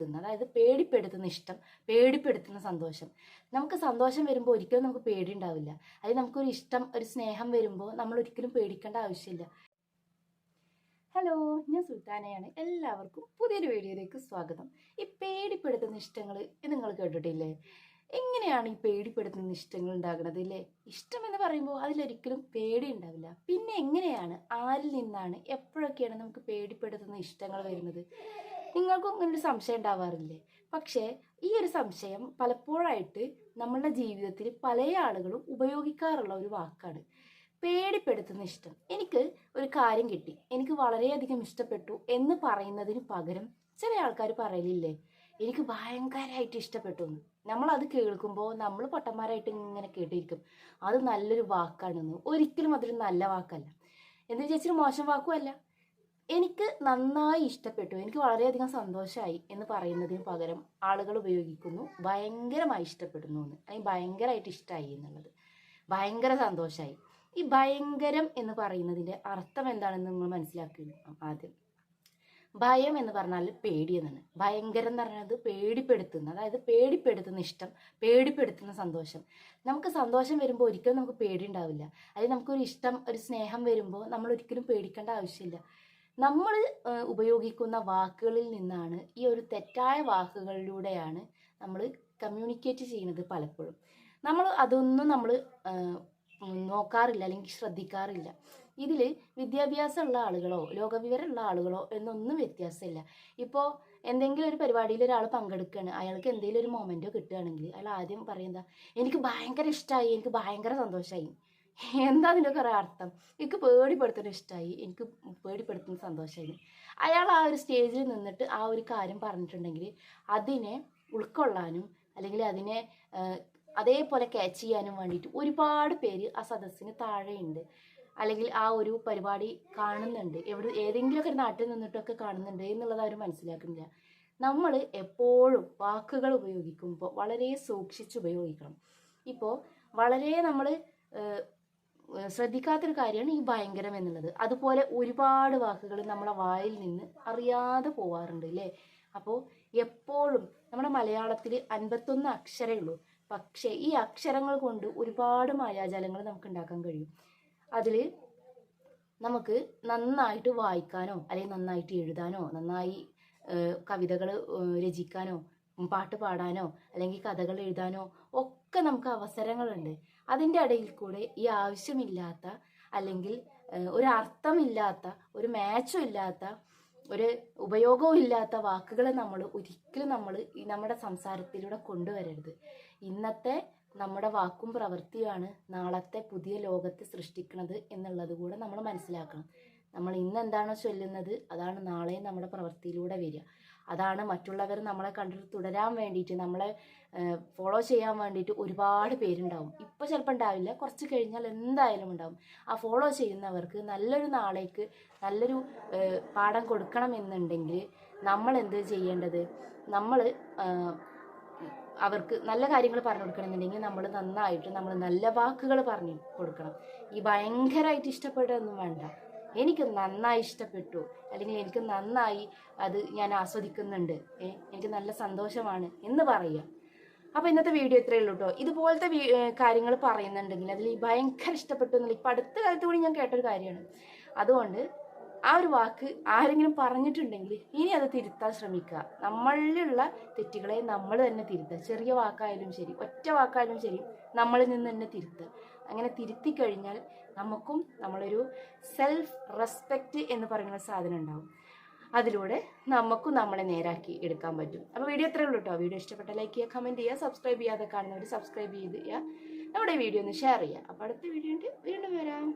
അതായത് പേടിപ്പെടുത്തുന്ന ഇഷ്ടം പേടിപ്പെടുത്തുന്ന സന്തോഷം. നമുക്ക് സന്തോഷം വരുമ്പോൾ ഒരിക്കലും നമുക്ക് പേടി ഉണ്ടാവില്ല അതായത് നമുക്കൊരു ഇഷ്ടം ഒരു സ്നേഹം വരുമ്പോൾ നമ്മൾ ഒരിക്കലും പേടിക്കേണ്ട ആവശ്യമില്ല. ഹലോ ഞാൻ സുൽത്താനയാണ്. എല്ലാവർക്കും പുതിയൊരു വീഡിയോയിലേക്ക് സ്വാഗതം. ഈ പേടിപ്പെടുത്തുന്ന ഇഷ്ടങ്ങൾ നിങ്ങൾ കേട്ടിട്ടില്ലേ? എങ്ങനെയാണ് ഈ പേടിപ്പെടുത്തുന്ന ഇഷ്ടങ്ങൾ ഉണ്ടാകുന്നത് അല്ലേ ഇഷ്ടം എന്ന് പറയുമ്പോൾ അതിലൊരിക്കലും പേടി ഉണ്ടാവില്ല പിന്നെ എങ്ങനെയാണ് ആരിൽ നിന്നാണ് എപ്പോഴൊക്കെയാണ് നമുക്ക് പേടിപ്പെടുത്തുന്ന ഇഷ്ടങ്ങൾ വരുന്നത്? നിങ്ങൾക്കും ഒരു സംശയം ഉണ്ടാവാറില്ലേ? പക്ഷേ ഈ ഒരു സംശയം പലപ്പോഴായിട്ട് നമ്മളുടെ ജീവിതത്തിൽ പല ആളുകളും ഉപയോഗിക്കാറുള്ള ഒരു വാക്കാണ്. പേടിപ്പെടുത്തുന്ന ഇഷ്ടം. എനിക്ക് ഒരു കാര്യം കിട്ടി. എനിക്ക് വളരെയധികം ഇഷ്ടപ്പെട്ടു എന്ന് പറയുന്നതിന് പകരം ചില ആൾക്കാർ പറയലില്ലേ എനിക്ക് ഭയങ്കരമായിട്ട് ഇഷ്ടപ്പെട്ടു എന്ന്. നമ്മൾ അത് കേൾക്കുമ്പോൾ നമ്മൾ പൊട്ടന്മാരായിട്ട് ഇങ്ങനെ കേട്ടിരിക്കും. അത് നല്ലൊരു വാക്കാണെന്ന്. ഒരിക്കലും അതൊരു നല്ല വാക്കല്ല. എന്ന് ചേച്ചി മോശം വാക്കും അല്ല. എനിക്ക് നന്നായി ഇഷ്ടപ്പെട്ടു. എനിക്ക് വളരെയധികം സന്തോഷമായി എന്ന് പറയുന്നതിന് പകരം ആളുകൾ ഉപയോഗിക്കുന്നു. ഭയങ്കരമായി ഇഷ്ടപ്പെടുന്നു എന്ന്. അല്ലെങ്കിൽ ഭയങ്കരമായിട്ട് ഇഷ്ടമായി എന്നുള്ളത്. ഭയങ്കര സന്തോഷമായി ഈ ഭയങ്കരം എന്ന് പറയുന്നതിന്റെ അർത്ഥം എന്താണെന്ന് നിങ്ങൾ മനസ്സിലാക്കുക ആദ്യം? ഭയം എന്ന് പറഞ്ഞാൽ പേടി എന്നാണ്. ഭയങ്കരം എന്ന് പറയുന്നത് പേടിപ്പെടുത്തുന്ന അതായത് പേടിപ്പെടുത്തുന്ന ഇഷ്ടം പേടിപ്പെടുത്തുന്ന സന്തോഷം. നമുക്ക് സന്തോഷം വരുമ്പോൾ ഒരിക്കലും നമുക്ക് പേടി ഉണ്ടാവില്ല. അതായത് നമുക്കൊരു ഇഷ്ടം ഒരു സ്നേഹം വരുമ്പോൾ നമ്മൾ ഒരിക്കലും പേടിക്കേണ്ട ആവശ്യമില്ല. നമ്മൾ ഉപയോഗിക്കുന്ന വാക്കുകളിൽ നിന്നാണ് ഈ ഒരു തെറ്റായ വാക്കുകളിലൂടെയാണ് നമ്മൾ കമ്മ്യൂണിക്കേറ്റ് ചെയ്യുന്നത് പലപ്പോഴും. നമ്മൾ അതൊന്നും നമ്മൾ നോക്കാറില്ല അല്ലെങ്കിൽ ശ്രദ്ധിക്കാറില്ല. ഇതിൽ വിദ്യാഭ്യാസമുള്ള ആളുകളോ ലോകവിവരമുള്ള ആളുകളോ എന്നൊന്നും വ്യത്യാസമില്ല. ഇപ്പോൾ എന്തെങ്കിലും ഒരു പരിപാടിയിൽ ഒരാൾ പങ്കെടുക്കുകയാണ് അയാൾക്ക് എന്തെങ്കിലും ഒരു മൊമെന്റോ കിട്ടുകയാണെങ്കിൽ അയാൾ ആദ്യം പറയുന്നത് എനിക്ക് ഭയങ്കര ഇഷ്ടമായി എനിക്ക് ഭയങ്കര സന്തോഷമായി എന്താ അതിന്റെ കുറേ അർത്ഥം? എനിക്ക് പേടിപ്പെടുത്തുന്ന ഇഷ്ടമായി എനിക്ക് പേടിപ്പെടുത്തുന്ന സന്തോഷമായി അയാൾ ആ ഒരു സ്റ്റേജിൽ നിന്നിട്ട് ആ ഒരു കാര്യം പറഞ്ഞിട്ടുണ്ടെങ്കിൽ അതിനെ ഉൾക്കൊള്ളാനും അല്ലെങ്കിൽ അതിനെ അതേപോലെ ക്യാച്ച് ചെയ്യാനും വേണ്ടിയിട്ട് ഒരുപാട് പേര് ആ സദസ്സിന് താഴെയുണ്ട്. അല്ലെങ്കിൽ ആ ഒരു പരിപാടി കാണുന്നുണ്ട്. എവിടെ ഏതെങ്കിലുമൊക്കെ നാട്ടിൽ നിന്നിട്ടൊക്കെ കാണുന്നുണ്ട് എന്നുള്ളത് അവർ മനസ്സിലാക്കുന്നില്ല. നമ്മൾ എപ്പോഴും വാക്കുകൾ ഉപയോഗിക്കുമ്പോൾ വളരെ സൂക്ഷിച്ച് ഉപയോഗിക്കണം. ഇപ്പോൾ വളരെ നമ്മൾ ശ്രദ്ധിക്കാത്തൊരു കാര്യമാണ് ഈ ഭയങ്കരം എന്നുള്ളത്. അതുപോലെ ഒരുപാട് വാക്കുകൾ നമ്മളെ വായിൽ നിന്ന് അറിയാതെ പോവാറുണ്ട് അല്ലേ അപ്പോൾ എപ്പോഴും നമ്മുടെ മലയാളത്തിൽ അൻപത്തൊന്ന് അക്ഷരമേ ഉള്ളൂ. പക്ഷേ ഈ അക്ഷരങ്ങൾ കൊണ്ട് ഒരുപാട് മായാജാലങ്ങൾ നമുക്ക് ഉണ്ടാക്കാൻ കഴിയും. അതിൽ നമുക്ക് നന്നായിട്ട് വായിക്കാനോ അല്ലെങ്കിൽ നന്നായിട്ട് എഴുതാനോ നന്നായി കവിതകൾ രചിക്കാനോ പാട്ട് പാടാനോ അല്ലെങ്കിൽ കഥകൾ എഴുതാനോ ഒക്കെ നമുക്ക് അവസരങ്ങളുണ്ട്. അതിന്റെ ഇടയിൽ കൂടെ ഈ ആവശ്യമില്ലാത്ത അല്ലെങ്കിൽ ഒരു അർത്ഥമില്ലാത്ത ഒരു മാച്ചും ഇല്ലാത്ത ഒരു ഉപയോഗവും ഇല്ലാത്ത വാക്കുകളെ നമ്മൾ ഒരിക്കലും നമ്മൾ നമ്മുടെ സംസാരത്തിലൂടെ കൊണ്ടുവരരുത്. ഇന്നത്തെ നമ്മുടെ വാക്കും പ്രവൃത്തിയാണ് നാളത്തെ പുതിയ ലോകത്തെ സൃഷ്ടിക്കുന്നത് എന്നുള്ളത് കൂടെ നമ്മൾ മനസ്സിലാക്കണം. നമ്മൾ ഇന്ന് എന്താണോ ചൊല്ലുന്നത് അതാണ് നാളെയും നമ്മുടെ പ്രവൃത്തിയിലൂടെ വരിക. അതാണ് മറ്റുള്ളവർ നമ്മളെ കണ്ടിട്ട് തുടരാൻ വേണ്ടിയിട്ട് നമ്മളെ ഫോളോ ചെയ്യാൻ വേണ്ടിയിട്ട് ഒരുപാട് പേരുണ്ടാവും. ഇപ്പോൾ ചിലപ്പോൾ ഉണ്ടാവില്ല. കുറച്ച് കഴിഞ്ഞാൽ എന്തായാലും ഉണ്ടാവും. ആ ഫോളോ ചെയ്യുന്നവർക്ക് നല്ലൊരു നാളേക്ക് നല്ലൊരു പാഠം കൊടുക്കണമെന്നുണ്ടെങ്കിൽ നമ്മൾ എന്ത് ചെയ്യേണ്ടത്? നമ്മൾ അവർക്ക് നല്ല കാര്യങ്ങൾ പറഞ്ഞു കൊടുക്കണമെന്നുണ്ടെങ്കിൽ നമ്മൾ നന്നായിട്ട് നമ്മൾ നല്ല വാക്കുകൾ പറഞ്ഞു കൊടുക്കണം. ഈ ഭയങ്കരമായിട്ട് ഇഷ്ടപ്പെടുകയൊന്നും വേണ്ട. എനിക്ക് നന്നായി ഇഷ്ടപ്പെട്ടു. അല്ലെങ്കിൽ എനിക്ക് നന്നായി അത് ഞാൻ ആസ്വദിക്കുന്നുണ്ട്. എനിക്ക് നല്ല സന്തോഷമാണ് എന്ന് പറയുക അപ്പോൾ ഇന്നത്തെ വീഡിയോ ഇത്രയേ ഉള്ളൂ കേട്ടോ ഇതുപോലത്തെ കാര്യങ്ങൾ പറയുന്നുണ്ടെങ്കിൽ അതിൽ ഭയങ്കര ഇഷ്ടപ്പെട്ടു എന്നുള്ള ഇപ്പം അടുത്ത കാലത്ത് കൂടി ഞാൻ കേട്ടൊരു കാര്യമാണ്. അതുകൊണ്ട് ആ ഒരു വാക്ക് ആരെങ്കിലും പറഞ്ഞിട്ടുണ്ടെങ്കിൽ ഇനി അത് തിരുത്താൻ ശ്രമിക്കുക. നമ്മളിലുള്ള തെറ്റുകളെ നമ്മൾ തന്നെ തിരുത്തുക. ചെറിയ വാക്കായാലും ശരി ഒറ്റ വാക്കായാലും ശരി നമ്മളിൽ നിന്ന് തന്നെ തിരുത്തുക. അങ്ങനെ തിരുത്തി കഴിഞ്ഞാൽ നമുക്കും നമ്മളൊരു സെൽഫ് റെസ്പെക്റ്റ് എന്ന് പറയുന്ന സാധനം ഉണ്ടാവും. അതിലൂടെ നമുക്കും നമ്മളെ നേരാക്കി എടുക്കാൻ പറ്റും. അപ്പോൾ വീഡിയോ ഇത്രയേ ഉള്ളൂ കേട്ടോ വീഡിയോ ഇഷ്ടപ്പെട്ട ലൈക്ക് ചെയ്യുക കമന്റ് ചെയ്യുക സബ്സ്ക്രൈബ് ചെയ്യാതെ കാണുന്നവർ സബ്സ്ക്രൈബ് ചെയ്ത് നമ്മുടെ വീഡിയോ ഒന്ന് ഷെയർ ചെയ്യുക. അപ്പോൾ അടുത്ത വീഡിയോ ഉണ്ട് വീണ്ടും വരാം.